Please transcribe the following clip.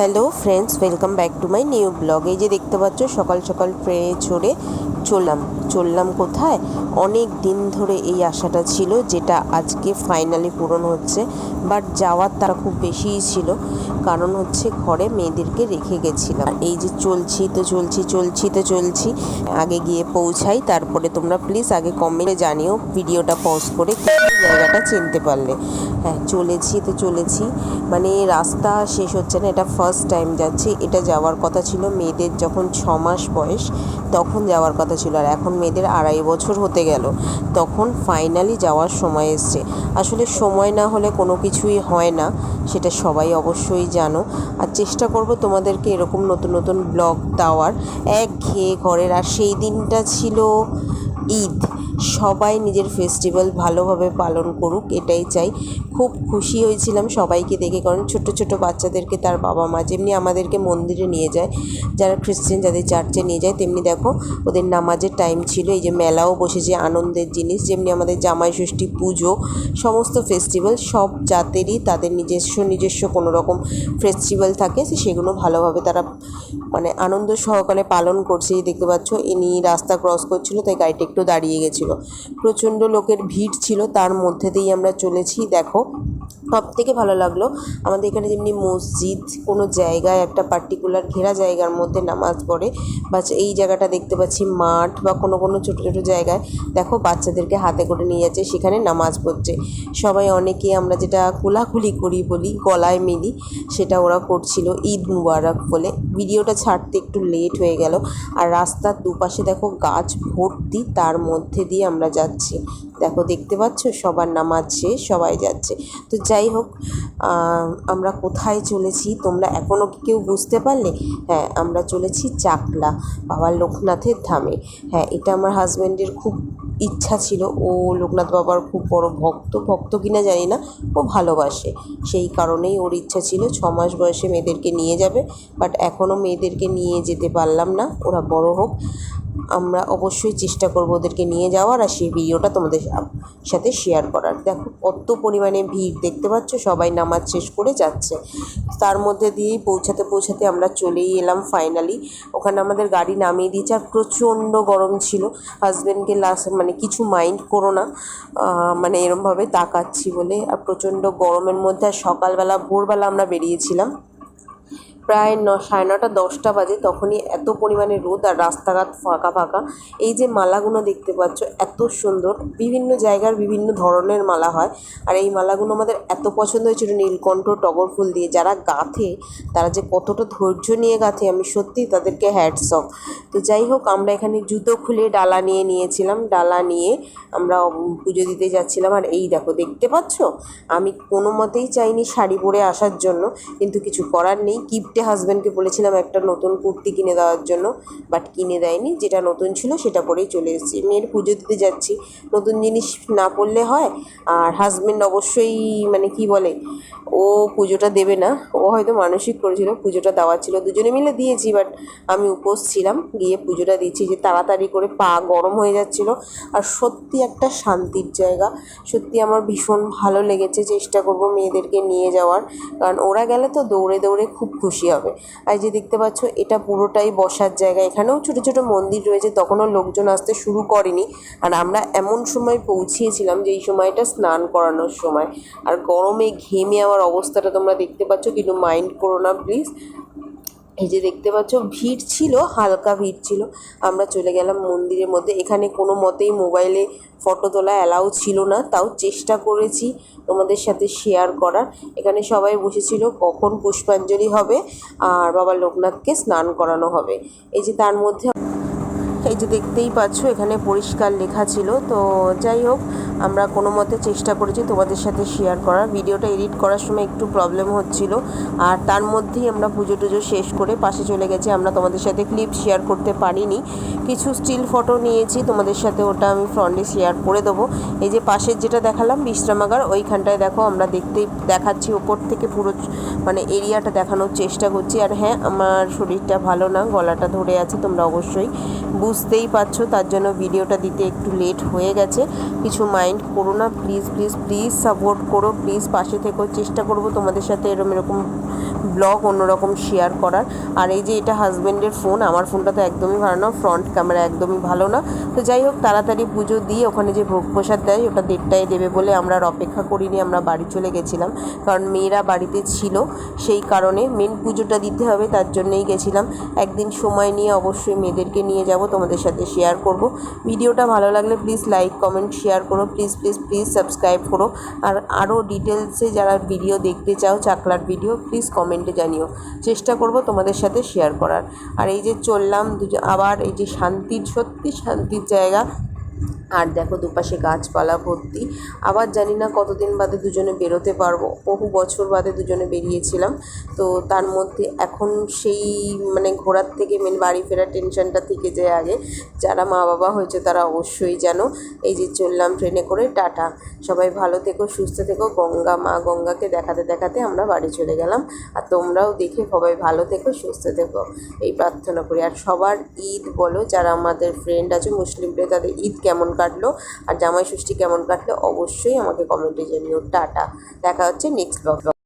Hello friends welcome back to my new blog এই যে দেখতে পাচ্ছ, সকাল সকাল ট্রেনে চড়ে চললাম। চললাম কোথায়? অনেক দিন ধরে এই আশাটা ছিল যেটা আজকে ফাইনালি পূরণ হচ্ছে। বাট যাওয়ার তারা খুব বেশিই ছিল। কারণ হচ্ছে ঘরে মেয়েদেরকে রেখে গেছিলাম। এই যে চলছি তো চলছি চলছি তো চলছি। আগে গিয়ে পৌঁছাই, তারপরে তোমরা প্লিজ আগে কমেন্টে জানিও ভিডিওটা পজ করে কি জায়গাটা চিনতে পারলে। হ্যাঁ চলেছি তো চলেছি। মানে রাস্তা শেষ হচ্ছে না, এটা ফার্স্ট টাইম যাচ্ছি। এটা যাওয়ার কথা ছিল মেয়েদের যখন ছ মাস বয়স, তখন যাওয়ার কথা ছিল। আর এখন মেয়েদের আড়াই বছর হতে গেল, তখন ফাইনালি যাওয়ার সময় এসছে। আসলে সময় না হলে কোনো কিছুই হয় না, সেটা সবাই অবশ্যই জানো। আর চেষ্টা করব তোমাদেরকে এরকম নতুন নতুন ব্লগ দেওয়ার। এক ঘেয়ে ঘরের, আর সেই দিনটা ছিল ঈদ। সবাই নিজের ফেস্টিভ্যাল ভালোভাবে পালন করুক, এটাই চাই। খুব খুশি হয়েছিলাম সবাইকে দেখে, কারণ ছোট ছোট বাচ্চাদেরকে তার বাবা মা যেমনি আমাদেরকে মন্দিরে নিয়ে যায়, যারা খ্রিশ্চান যাদের চার্চে নিয়ে যায়, তেমনি দেখো ওদের নামাজের টাইম ছিল, এই যে মেলাও বসেছে, আনন্দের জিনিস, যেমনি আমাদের জামাই ষষ্ঠী পুজো, সমস্ত ফেস্টিভ্যাল সব জাতেরই তাদের নিজস্ব নিজস্ব কোনো রকম ফেস্টিভ্যাল থাকে সেগুলো ভালোভাবে তারা মানে আনন্দ সহকারে পালন করছে দেখতে পাচ্ছ, ইনি রাস্তা ক্রস করছিল, তাই গাড়িটা একটু দাঁড়িয়ে গেছিল। প্রচণ্ড লোকের ভিড় ছিল, তার মধ্যে দিয়েই আমরা চলেছি, দেখো Wow. সব থেকে ভালো লাগল। আমাদের এখানে যেমনি মসজিদ, কোনো জায়গায় একটা পার্টিকুলার ঘেরা জায়গার মধ্যে নামাজ পড়ে। বা এই জায়গাটা দেখতে পাচ্ছি মাঠ বা কোনো কোনো ছোটো ছোটো জায়গায়। দেখো, বাচ্চাদেরকে হাতে করে নিয়ে যাচ্ছে, সেখানে নামাজ পড়ছে। সবাই অনেকে আমরা যেটা কোলাকুলি করি বলি, গলায় মিলি, সেটা ওরা করছিল। ঈদ মুবারক বলে। ভিডিওটা ছাড়তে একটু লেট হয়ে গেল। আর রাস্তার দুপাশে দেখো গাছ ভর্তি, তার মধ্যে দিয়ে আমরা যাচ্ছি। দেখো, দেখতে পাচ্ছ? সবার নামাজ শেষ, সবাই যাচ্ছে। তো যাই হোক আমরা কোথায় চলেছি তোমরা এখনও কি কেউ বুঝতে পারলে? হ্যাঁ আমরা চলেছি চাকলা বাবা লোকনাথের ধামে। হ্যাঁ এটা আমার হাজব্যান্ডের খুব ইচ্ছা ছিল। ও লোকনাথ বাবার খুব বড় ভক্ত। ভক্ত কিনা জানি না, ও ভালোবাসে। সেই কারণেই ওর ইচ্ছা ছিল ছ মাস বয়সে মেয়েদেরকে নিয়ে যাবে। বাট এখনও মেয়েদেরকে নিয়ে যেতে পারলাম না। ওরা বড় হোক। আমরা অবশ্যই চেষ্টা করব ওদেরকে নিয়ে যাওয়ার আর সেই ভিডিওটা তোমাদের সাথে শেয়ার করার। দেখো, কত পরিমাণে ভিড় দেখতে পাচ্ছ, সবাই নামাজ শেষ করে যাচ্ছে। তার মধ্যে দিয়েই পৌঁছাতে পৌঁছাতে আমরা চলেই এলাম ফাইনালি ওখানে আমাদের গাড়ি নামিয়ে দিয়েছে আর প্রচণ্ড গরম ছিল। হাজব্যান্ডকে লাস্ট মানে কিছু মাইন্ড করো না মানে এরমভাবে তাকাচ্ছি বলে। আর প্রচণ্ড গরমের মধ্যে আর সকালবেলা, ভোরবেলা আমরা বেরিয়েছিলাম। প্রায় ন, সাড়ে নটা, দশটা বাজে তখনই এত পরিমাণে রোদ আর রাস্তাঘাট ফাঁকা ফাঁকা। এই যে মালাগুলো দেখতে পাচ্ছ, এত সুন্দর। বিভিন্ন জায়গার বিভিন্ন ধরনের মালা হয়। আর এই মালাগুলো আমাদের এত পছন্দ হয়েছিল নীলকণ্ঠ, টগর ফুল দিয়ে। যারা গাঁথে, তারা যে কতটা ধৈর্য নিয়ে গাঁথে, আমি সত্যি তাদেরকে হ্যাটস অফ তো যাই হোক, আমরা এখানে জুতো খুলে ডালা নিয়ে নিয়েছিলাম। ডালা নিয়ে আমরা পুজো দিতে যাচ্ছিলাম। আর এই দেখো, দেখতে পাচ্ছ? আমি কোনো মতেই চাইনি শাড়ি পরে আসার জন্য, কিন্তু কিছু করার নেই। কিপটে হাজব্যান্ডকে বলেছিলাম একটা নতুন কুর্তি কিনে দেওয়ার জন্য বাট কিনে দেয়নি। যেটা নতুন ছিল সেটা পরেই চলে এসেছি। মেয়ের পুজো দিতে যাচ্ছি। নতুন জিনিস না পড়লে হয়, আর হাজব্যান্ড অবশ্যই মানে কি বলে, ও পুজোটা দেবে না। ও হয়তো মানসিক করেছিল, পুজোটা দেওয়ার ছিল। দুজনে মিলে দিয়েছি বাট আমি উপোস ছিলাম। গিয়ে পুজোটা দিয়েছি যে তাড়াতাড়ি করে পা গরম হয়ে যাচ্ছিল। আর সত্যি একটা শান্তির জায়গা। সত্যি আমার ভীষণ ভালো লেগেছে চেষ্টা করব মেয়েদেরকে নিয়ে যাওয়ার। কারণ ওরা গেলে তো দৌড়ে দৌড়ে খুব খুশি হবে। আর যে দেখতে পাচ্ছ, এটা পুরোটাই বসার জায়গা। এখানেও ছোটো ছোটো মন্দির রয়েছে, তখনও লোকজন আসতে শুরু করেনি। আর আমরা এমন সময় পৌঁছিয়েছিলাম যে এই সময়টা স্নান করানোর সময়। আর গরমে ঘেমে আমার অবস্থাটা তোমরা দেখতে পাচ্ছ, কিন্তু মাইন্ড করো না প্লিজ এই যে দেখতে পাচ্ছ, ভিড় ছিল, হালকা ভিড় ছিল। আমরা চলে গেলাম মন্দিরের মধ্যে। এখানে কোনো মতেই মোবাইলে ফটো তোলা অ্যালাউ ছিল না। তাও চেষ্টা করেছি তোমাদের সাথে শেয়ার করার। এখানে সবাই বসেছিল, কখন পুষ্পাঞ্জলি হবে, আর বাবা লোকনাথকে স্নান করানো হবে। এই যে তার মধ্যে এই যে দেখতেই পাচ্ছ, এখানে পরিষ্কার লেখা ছিল। তো যাই হোক, আমরা কোনো মতে চেষ্টা করেছি তোমাদের সাথে শেয়ার করার। ভিডিওটা এডিট করার সময় একটু প্রবলেম হচ্ছিল। আর তার মধ্যেই আমরা পুজো টুজো শেষ করে পাশে চলে গেছি। আমরা তোমাদের সাথে ক্লিপ শেয়ার করতে পারিনি। কিছু স্টিল ফটো নিয়েছি, তোমাদের সাথে ওটা আমি ফ্রন্টে শেয়ার করে দেবো। এই যে পাশের যেটা দেখালাম, বিশ্রামাগার, ওইখানটায় দেখো আমরা দেখতেই দেখাচ্ছি। ওপর থেকে পুরো মানে এরিয়াটা দেখানোর চেষ্টা করছি। আর হ্যাঁ আমার শরীরটা ভালো না, গলাটা ধরে আছে, তোমরা অবশ্যই বুঝ বুঝতেই পারছ, তার জন্য ভিডিওটা দিতে একটু লেট হয়ে গেছে। কিছু মাইন্ড করো না প্লিজ প্লিজ প্লিজ সাপোর্ট করো প্লিজ পাশে থেকেও চেষ্টা করব তোমাদের সাথে এরকম এরকম ব্লগ অন্যরকম শেয়ার করার। আর এই যে এটা হাজব্যান্ডের ফোন আমার ফোনটা তো একদমই ভালো না ফ্রন্ট ক্যামেরা একদমই ভালো না। তো যাই হোক, তাড়াতাড়ি পুজো দিয়ে ওখানে যে ভোগ প্রসাদ দেয়, ওটা দেড়টায় দেবে বলে আমরা আর অপেক্ষা করিনি, আমরা বাড়ি চলে গেছিলাম। কারণ মেয়েরা বাড়িতে ছিল, সেই কারণে মেন পুজোটা দিতে হবে, তার জন্যেই গেছিলাম। একদিন সময় নিয়ে অবশ্যই মেয়েদেরকে নিয়ে যাব, তোমাদের সাথে শেয়ার করব। ভিডিওটা ভালো লাগলে প্লিজ লাইক কমেন্ট শেয়ার করো। প্লিজ প্লিজ প্লিজ সাবস্ক্রাইব করো। আর আরও ডিটেলসে যারা ভিডিও দেখতে চাও, চাকলার ভিডিও প্লিজ কমেন্টে জানিও। চেষ্টা করব তোমাদের সাথে শেয়ার করার। আর এই যে চললাম আবার এই যে শান্তির, সত্যি শান্তির জায়গা। আর দেখো দুপাশে গাছপালা ভর্তি। আবার জানি না কতদিন বাদে দুজনে বেরোতে পারব। বহু বছর বাদে দুজনে বেরিয়েছিলাম। তো তার মধ্যে এখন সেই মানে ঘোরার থেকে মেন বাড়ি ফেরার টেনশনটা থেকে যায় আগে। যারা মা বাবা হয়েছে তারা অবশ্যই জানো। এই যে চললাম ট্রেনে করে টাটা। সবাই ভালো থেকো, সুস্থ থেকো। গঙ্গা, মা গঙ্গাকে দেখাতে দেখাতে আমরা বাড়ি চলে গেলাম। আর তোমরাও দেখে সবাই ভালো থেকো, সুস্থ থেকো। এই প্রার্থনা করি। আর সবার ঈদ বলো, যারা আমাদের ফ্রেন্ড আছে মুসলিম ফ্রেন্ড তাদের ঈদ কেমন কাটলো আর জামাই ষষ্ঠী কেমন কাটলো অবশ্যই আমাকে কমেন্টে জানিও। টাটা। দেখা হচ্ছে নেক্সট ব্লগ